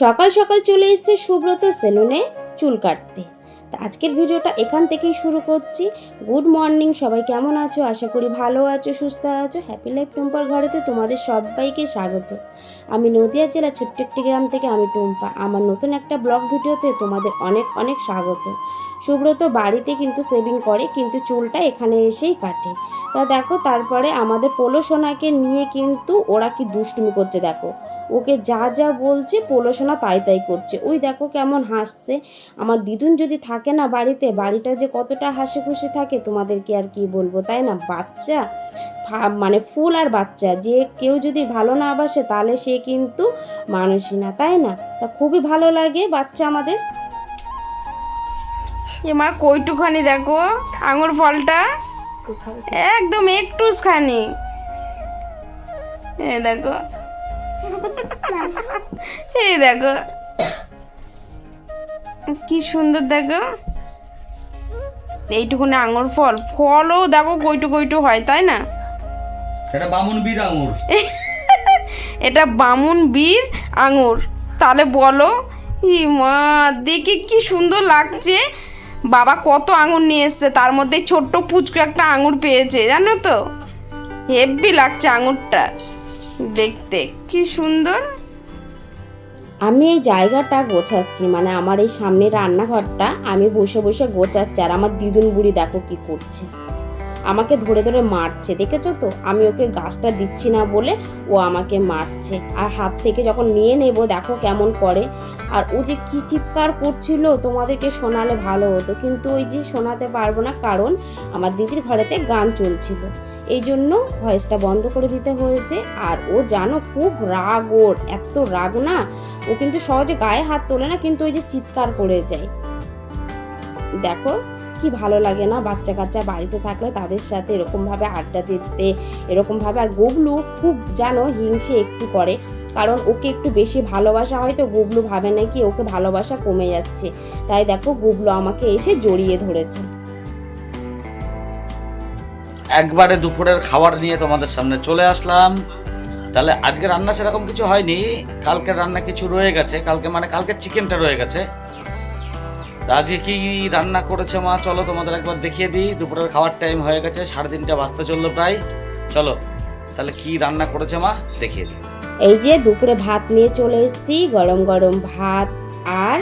সকাল সকাল চলে এসেছে সুব্রত সেলুনে চুল কাটতে। তা আজকের ভিডিওটা এখান থেকেই শুরু করছি। গুড মর্নিং, সবাই কেমন আছো? আশা করি ভালো আছো, সুস্থ আছো। হ্যাপি লাইফ টুম্পার ঘরেতে তোমাদের সবাইকে স্বাগত। আমি নদিয়া জেলা ছোট্ট একটি গ্রাম থেকে আমি টুম্পা। আমার নতুন একটা ব্লগ ভিডিওতে তোমাদের অনেক অনেক স্বাগত। সুব্রত বাড়িতে কিন্তু সেভিং করে, কিন্তু চুলটা এখানে এসেই কাটে। তা দেখো, তারপরে আমাদের পোলো সোনাকে নিয়ে কিন্তু ওরা কি দুষ্টুমি করছে দেখো। ওকে যা যা বলছে পোলো সোনা তাই তাই করছে। ওই দেখো কেমন হাসছে। আমার দিদুন যদি থাকে না বাড়িতে বাড়িটা যে কতটা হাসি খুশি থাকে তোমাদেরকে আর কি বলব তাই না? বাচ্চা ফা- মানে ফুল আর বাচ্চা যে কেউ যদি ভালো না বাসে তাহলে সে কিন্তু মানুষই না তাই না? তা খুবই ভালো লাগে বাচ্চা আমাদের। এ মা কইটুখানি দেখো আঙুর ফলটা। একদম একটুখানি। এ দেখো এই দেখো। কি সুন্দর দেখো। এইটুকুনি আঙুর ফল। ফলও দেখো কইটু কইটু হয় তাই না? এটা বামুন বীর আঙুর। এটা বামুন বীর আঙুর। তাহলে বলো ই মা দেখে কি সুন্দর লাগছে। বাবা কত আঙুর নিয়ে এসছে তার মধ্যে ছোট্ট পুচকু একটা আঙুর পেয়েছে জানো তো? হেভি লাগছে আঙুরটা। দেখতে কি সুন্দর। আমি এই জায়গাটা গোছাচ্ছি মানে আমার এই সামনে রান্নাঘরটা আমি বসে বসে গোছাচ্ছি আর আমার দিদুন বুড়ি দেখো কি করছে। আমাকে ধরে ধরে মারছে, দেখেছ তো? আমি ওকে গাছটা দিচ্ছি না বলে ও আমাকে মারছে। আর হাত থেকে যখন নিয়ে নেব, দেখো কেমন করে। আর ও যে কী চিৎকার করছিল, তোমাদেরকে শোনালে ভালো হতো। কিন্তু ওই যে শোনাতে পারব না, কারণ আমার দিদির ঘরেতে গান চলছিল। এই জন্য ভয়েসটা বন্ধ করে দিতে হয়েছে। আর ও জানো খুব রাগ, ওর এত রাগ না, ও কিন্তু সহজে গায়ে হাত তোলে না, কিন্তু ওই যে চিৎকার করে যায়। দেখো কি ভালো লাগে না বাচ্চা কাচ্চা বাড়িতে থাকলে তাদের সাথে এরকমভাবে আড্ডা দিতে, এরকমভাবে আর গুবলু খুব জানো হিংসে একটু করে, কারণ ওকে একটু বেশি ভালোবাসা হয় তো গুবলু ভাবে নাকি ওকে ভালোবাসা কমে যাচ্ছে। তাই দেখো গুবলু আমাকে এসে জড়িয়ে ধরেছে। একবারে দুপুরের খাবার নিয়ে তোমাদের সামনে চলে আসলাম। তাহলে আজকে রান্না সেরকম কিছু হয়নি। কালকে রান্না কিছু রয়ে গেছে। কালকে মানে কালকে চিকেনটা রয়ে গেছে। আজকে কি রান্না করেছে মা? চলো তোমাদের একবার দেখিয়ে দিই। দুপুরের খাওয়ার টাইম হয়ে গেছে। সাড়ে তিনটা বাজতে চলল প্রায়। চলো, তাহলে কি রান্না করেছে মা? দেখিয়ে দিই। এই যে দুপুরে ভাত নিয়ে চলে এসেছি। গরম গরম ভাত আর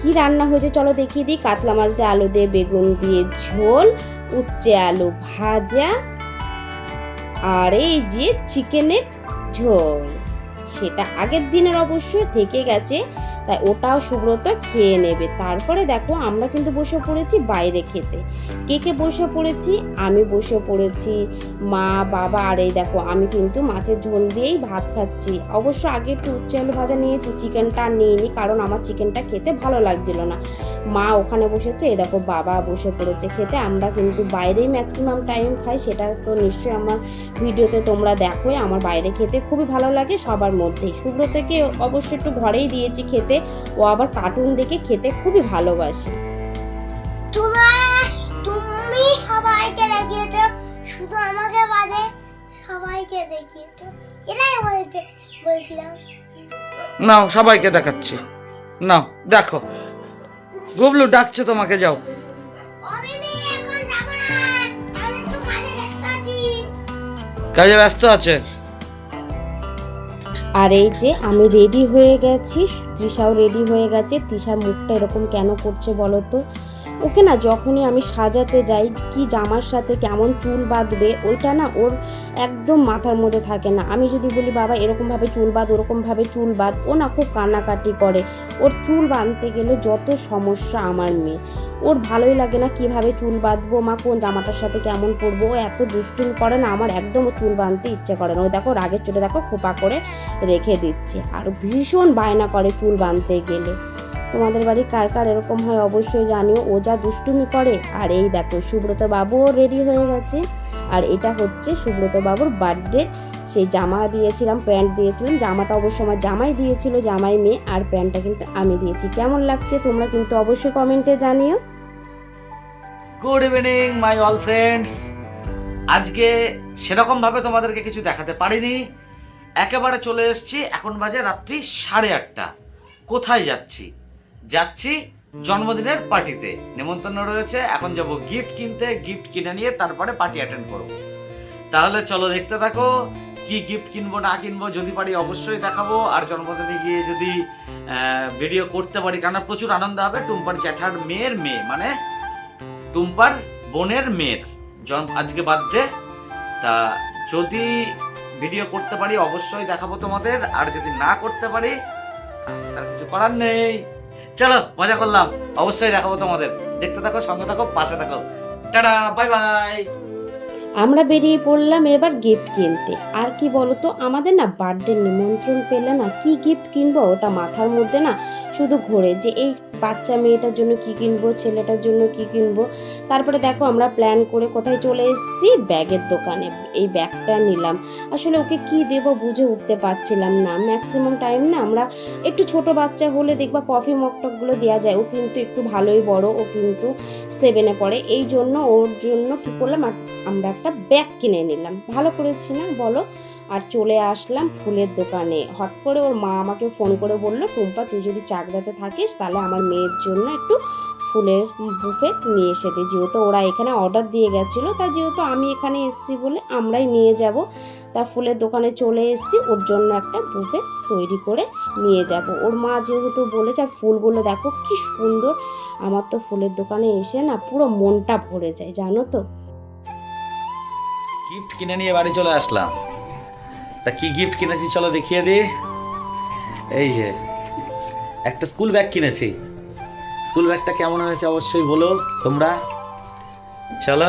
কি রান্না হয়েছে? চলো দেখিয়ে দিই। কাতলা মাছ দিয়ে আলু দিয়ে বেগুন দিয়ে ঝোল উচ্চে আলু ভাজা, আর এই যে চিকেনের ঝোল। সেটা আগের দিনের অবশ্য থেকে গেছে। তাই ওটাও সুব্রত খেয়ে নেবে। তারপরে দেখো আমরা কিন্তু বসে পড়েছি বাইরে খেতে। কে কে বসে পড়েছি? আমি বসে পড়েছি। মা, বাবা আর এই দেখো, আমি কিন্তু মাছের ঝোল দিয়েই ভাত খাচ্ছি। অবশ্য আগে একটু উচ্চ আলু ভাজা নিয়েছি, চিকেনটা আর নিইনি কারণ আমার চিকেনটা খেতে ভালো লাগছিল না। মা ওখানে বসেছে, এই দেখো বাবা বসে পড়েছে খেতে। আমরা কিন্তু বাইরেই ম্যাক্সিমাম টাইম খাই, সেটা তো নিশ্চয়ই আমার ভিডিওতে তোমরা দেখোই। আমার বাইরে খেতে খুবই ভালো লাগে সবার মধ্যেই। সুব্রতকে অবশ্য একটু ঘরেই দিয়েছি খেতে। ও আবার কার্টুন দেখে খেতে খুবই ভালোবাসে। তোমার তুমি সবাইকে দেখিয়েছো শুধু আমাকে বাদে সবাইকে দেখিয়েছো। এটাই বলতে বলছিলাম। নাও সবাইকে দেখাচ্ছি। নাও দেখো। গুবলু ডাকছে তোমাকে যাও। কাজে ব্যস্ত আছে? আর এই যে আমি রেডি হয়ে গেছি, তৃষাও রেডি হয়ে গেছে। তৃষার মুখটা এরকম কেন করছে বলো তো? ওকে না যখনই আমি সাজাতে যাই, কি জামার সাথে কেমন চুল বাঁধবে, ওইটা না ওর একদম মাথার মধ্যে থাকে না। আমি যদি বলি, বাবা, এরকমভাবে চুল বাঁধ, ওরকমভাবে চুল বাঁধ। ও না খুব কান্নাকাটি করে। ওর চুল বাঁধতে গেলে যত সমস্যা আমার মেয়ে। ওর ভালোই লাগে না কীভাবে চুল বাঁধবো, মা কোন জামাটার সাথে কেমন পরবো, ও এত দুষ্টুমি করে না, আমার একদম চুল বাঁধতে ইচ্ছে করে না। ও দেখো রাগের চোটে দেখো খোপা করে রেখে দিচ্ছে। আর ভীষণ বায়না করে চুল বাঁধতে গেলে। তোমাদের বাড়ি কার কার এরকম হয় অবশ্যই জানিও। ও যা দুষ্টুমি করে, আর এই দেখো সুব্রত বাবুও রেডি হয়ে গেছে। আর এটা হচ্ছে সুব্রত বাবুর বার্থডে সেই জামা দিয়েছিলাম, প্যান্ট দিয়েছিলাম। জামাটা অবশ্য আমার জামাই দিয়েছিল, জামাই মেয়ে, আর প্যান্টটা কিন্তু আমি দিয়েছি। কেমন লাগছে তোমরা কিন্তু অবশ্যই কমেন্টে জানিও। Good evening my all friends আজকে সেরকমভাবে তোমাদেরকে কিছু দেখাতে পারিনি। একেবারে চলে এসেছি, এখন বাজে রাত্রি সাড়ে আটটা। কোথায় যাচ্ছি? যাচ্ছি জন্মদিনের পার্টিতে। নেমন্তন্ন রয়েছে, এখন যাব গিফট কিনতে। গিফট কিনে নিয়ে তারপরে পার্টি অ্যাটেন্ড করব। তাহলে চলো দেখতে থাকো কি গিফট কিনবো, না কিনবো, যদি পারি অবশ্যই দেখাবো। আর জন্মদিনে গিয়ে যদি ভিডিও করতে পারি কারণ প্রচুর আনন্দ হবে। টুম্পার জ্যাঠার মেয়ের মেয়ে মানে টুম্পার বোনের মেয়ের জন্ম, আজকে বার্থডে তা যদি ভিডিও করতে পারি, অবশ্যই দেখাবো তোমাদের। আর যদি না করতে পারি তার কিছু করার নেই। চলো, মজা করলাম। অবশ্যই দেখাবো তোমাদের। দেখতে থাকো, সঙ্গে থাকো, পাশে থাকো। টাটা বাই বাই আমরা বেরিয়ে পড়লাম এবার গিফট কিনতে। আর কি বলতো, আমাদের না বার্থডে নিমন্ত্রণ পেলে না কি গিফট কিনবো ওটা মাথার মধ্যে না শুধু ঘোরে যে এই বাচ্চা মেয়েটার জন্য কি কিনবো, ছেলেটার জন্য কি কিনবো। তারপরে দেখো আমরা প্ল্যান করে কোথায় চলে এসেছি? ব্যাগের দোকানে। এই ব্যাগটা নিলাম। আসলে ওকে কি দেব বুঝে উঠতে পারছিলাম না। ম্যাক্সিমাম টাইম না আমরা একটু ছোট বাচ্চা হলে দেখবা কফি মকটকগুলো দেওয়া যায়। ও কিন্তু একটু ভালোই বড়, ও কিন্তু সেভেনে পড়ে। এই জন্য ওর জন্য কি করলাম? আমরা একটা ব্যাগ কিনে নিলাম। ভালো করেছি না বলো? আর চলে আসলাম ফুলের দোকানে। হট করে ওর মা আমাকে ফোন করে বলল, টুম্পা, তুই যদি চাকদাতে থাকিস, তাহলে আমার মেয়ের জন্য একটু ফুলের বুফে নিয়ে এসে দে যেহেতু ওরা এখানে অর্ডার দিয়ে গেছিল, তা যেহেতু আমি এখানে এসেছি বলে আমরাই নিয়ে যাব। তা ফুলের দোকানে চলে এসেছি, ওর জন্য একটা বুফে তৈরি করে নিয়ে যাব। ওর মা যেহেতু বলেছে, আর ফুলগুলো দেখো কি সুন্দর। আমার তো ফুলের দোকানে এসে না পুরো মনটা ভরে যায়, জানো তো? গিফট কিনে নিয়ে বাড়ি চলে আসলাম। তা কি গিফট কিনেছি চলো দেখিয়ে দিই। এই যে, একটা স্কুল ব্যাগ কিনেছি। স্কুল ব্যাগটা কেমন হয়েছে অবশ্যই বলো তোমরা। চলো,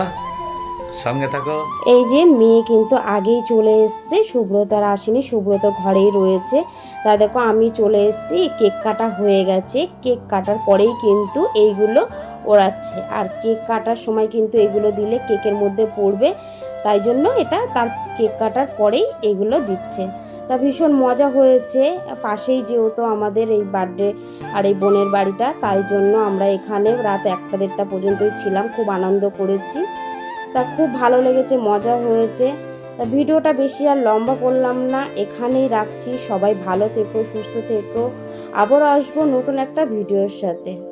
সঙ্গে থাকো। এই যে মেয়ে কিন্তু আগেই চলে এসছে, সুব্রত আর আসেনি, সুব্রত ঘরেই রয়েছে। তা দেখো, আমি চলে এসেছি, কেক কাটা হয়ে গেছে। কেক কাটার পরেই কিন্তু এইগুলো ওড়াচ্ছে। আর কেক কাটার সময় কিন্তু এগুলো দিলে কেকের মধ্যে পড়বে। তাই জন্য এটা তার কেক কাটার পরেই এগুলো দিচ্ছে। তা ভীষণ মজা হয়েছে। পাশেই যেহেতু আমাদের এই বার্থডে আর এই বোনের বাড়িটা, তাই জন্য আমরা এখানে রাত একটা দেড়টা পর্যন্তই ছিলাম। খুব আনন্দ করেছি। তা খুব ভালো লেগেছে, মজা হয়েছে। তা ভিডিওটা বেশি আর লম্বা করলাম না। এখানেই রাখছি। সবাই ভালো থেকো, সুস্থ থেকো। আবারও আসব নতুন একটা ভিডিওর সাথে।